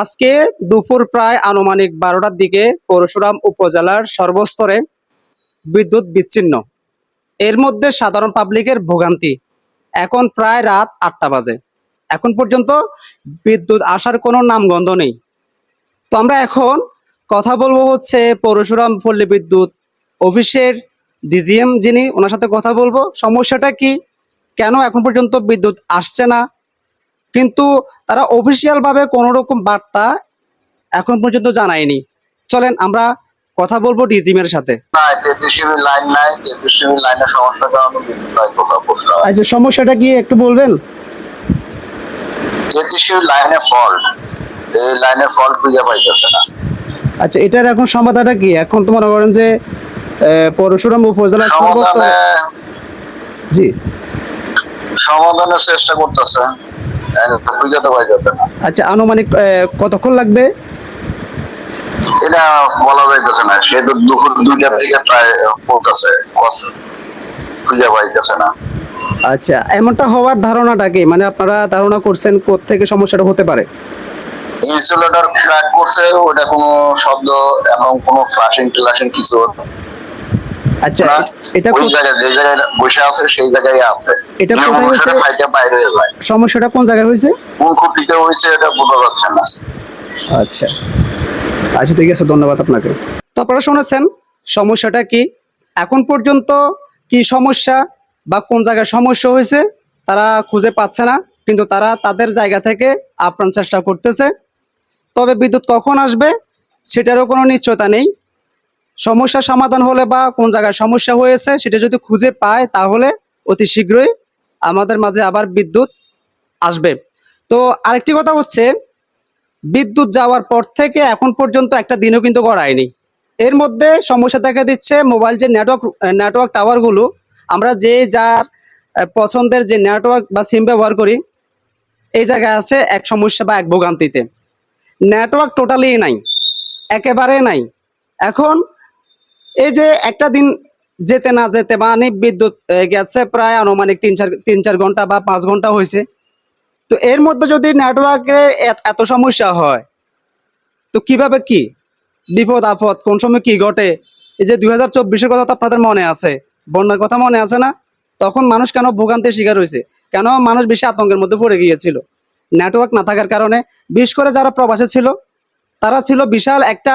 আজকে দুপুর প্রায় আনুমানিক বারোটার দিকে পরশুরাম উপজেলার সর্বস্তরে বিদ্যুৎ বিচ্ছিন্ন। এর মধ্যে সাধারণ পাবলিকের ভোগান্তি। এখন প্রায় রাত আটটা বাজে। এখন পর্যন্ত বিদ্যুৎ আসার কোনো নামগন্ধ নেই। তো আমরা এখন কথা বলব হচ্ছে পরশুরাম পল্লী বিদ্যুৎ অফিসের ডিজিএম যিনি, ওনার সাথে কথা বলব। সমস্যাটা কি? কেন এখন পর্যন্ত বিদ্যুৎ আসছে না? কিন্তু তারা অফিসিয়াল ভাবে কোনো রকম বার্তা এখন পর্যন্ত জানায়নি। চলেন আমরা কথা বলব ডিজিএমের সাথে। লাইন আচ্ছা সমস্যাটা কি একটু বলবেন? লাইনে ফল্ট এই লাইনের ফল্ট খুঁজে পাইতেছে না। আচ্ছা এটার এখন সমাধানটা কি? এখন তো মনে করেন যে পরশুরাম সর্বস্তরে জি। সমাধানের চেষ্টা করতেছে। আচ্ছা আনুমানিক কতক্ষণ লাগবে? এটা বলা যাইতেছে না সে তো দুপুর দুইটার দিকে প্রায় পড়তেছে খুঁজে পাইতেছে না। আচ্ছা এমনটা হওয়ার ধারণাটা কি? মানে আপনারা ধারণা করছেন থেকে সমস্যাটা হতে পারে? ইনসুলেটর ক্র্যাক করছে ওটা কোনো শব্দ এবং কোনো ফ্লাশিং ট্লাশিং কিছু আচ্ছা। এটা ওই কো- জায়গায় যে জায়গায় বসে আছে সেই জায়গায় আছে। এটা কোথায় হয়েছে? ফাইটে বাইরে হয়ে যায়। সমস্যাটা কোন জায়গায় হয়েছে? কোন খুঁটিতে হয়েছে এটা বোঝা যাচ্ছে না। আচ্ছা। আচ্ছা ঠিক আছে ধন্যবাদ আপনাকে। তো আপনারা শুনেছেন সমস্যাটা কি? এখন পর্যন্ত কি সমস্যা বা কোন জায়গায় সমস্যা হয়েছে তারা খুঁজে পাচ্ছে না কিন্তু তারা তাদের জায়গা থেকে আপ্রাণ চেষ্টা করতেছে। তবে বিদ্যুৎ কখন আসবে সেটারও কোনো নিশ্চয়তা নেই। সমস্যা সমাধান হলে বা কোন জায়গায় সমস্যা হয়েছে সেটা যদি খুঁজে পায়, তাহলে অতি শীঘ্রই আমাদের মাঝে আবার বিদ্যুৎ আসবে। তো আরেকটি কথা হচ্ছে, বিদ্যুৎ যাওয়ার পর থেকে এখন পর্যন্ত একটা দিনও কিন্তু গড়ায়নি। এর মধ্যে সমস্যা দেখা দিচ্ছে, মোবাইল যে নেটওয়ার্ক নেটওয়ার্ক টাওয়ারগুলো আমরা যে যার পছন্দের যে নেটওয়ার্ক বা সিম ব্যবহার করি, এই জায়গায় আছে এক সমস্যা বা এক ভোগান্তিতে। নেটওয়ার্ক টোটালি নাই, একেবারে নাই। এখন এই যে একটা দিন যেতে না যেতে মানে বিদ্যুৎ গেছে প্রায় আনুমানিক তিন চার তিন চার ঘণ্টা বা পাঁচ ঘণ্টা হয়েছে। তো এর মধ্যে যদি নেটওয়ার্কে এত সমস্যা হয়, তো কীভাবে কি? বিপদ, আপদ, কোন সময় কি ঘটে? এই যে দুই হাজার চব্বিশের কথা তো আপনাদের মনে আছে, বন্যার কথা মনে আছে না? তখন মানুষ কেন ভোগান্তির শিকার হয়েছে? কেন মানুষ বেশি আতঙ্কের মধ্যে পড়ে গিয়েছিল? নেটওয়ার্ক না থাকার কারণে বিশেষ করে যারা প্রবাসে ছিল, তারা ছিল বিশাল একটা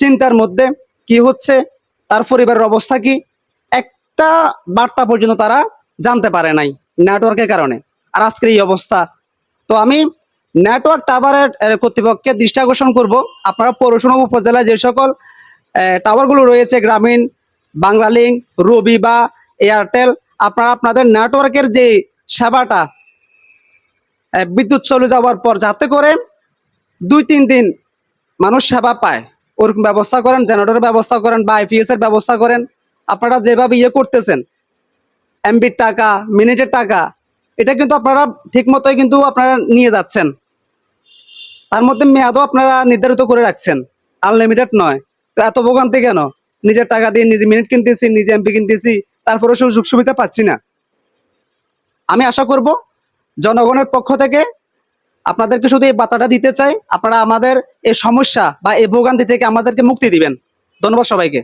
চিন্তার মধ্যে, কি হচ্ছে? তার পরিবারের অবস্থা কি? একটা বার্তা পর্যন্ত তারা জানতে পারে নাই নেটওয়ার্কের কারণে। আর আজকের এই অবস্থা। তো আমি নেটওয়ার্ক টাওয়ারের কর্তৃপক্ষকে দৃষ্টি আকর্ষণ করব। আপনারা পৌরসভা উপজেলায় যে সকল টাওয়ারগুলো রয়েছে, গ্রামীণ, বাংলালিংক, রবি বা এয়ারটেল, আপনারা আপনাদের নেটওয়ার্কের যে সেবাটা বিদ্যুৎ চলে যাওয়ার পর যাতে করে দুই, তিন দিন মানুষ সেবা পায়। ওরকম ব্যবস্থা করেন জেনারেটরের ব্যবস্থা করেন বা আইপিএস এর ব্যবস্থা করেন। আপনারা যেভাবে ইয়ে করতেছেন এমবির টাকা, মিনিটের টাকা, এটা কিন্তু আপনারা ঠিক মতোই কিন্তু আপনারা নিয়ে যাচ্ছেন। তার মধ্যে মেয়াদও আপনারা নির্ধারিত করে রাখছেন। আনলিমিটেড নয়। তো এত ভোগান্তি কেন? নিজের টাকা দিয়ে নিজে মিনিট কিনতেছি, নিজে এমপি কিনতেছি তারপরে সুযোগ সুবিধা পাচ্ছি না। আমি আশা করব, জনগণের পক্ষ থেকে আপনাদেরকে শুধু এই বার্তাটা দিতে চাই, আপনারা আমাদের এই সমস্যা বা এই ভোগান্তি থেকে আমাদেরকে মুক্তি দিবেন। ধন্যবাদ সবাইকে।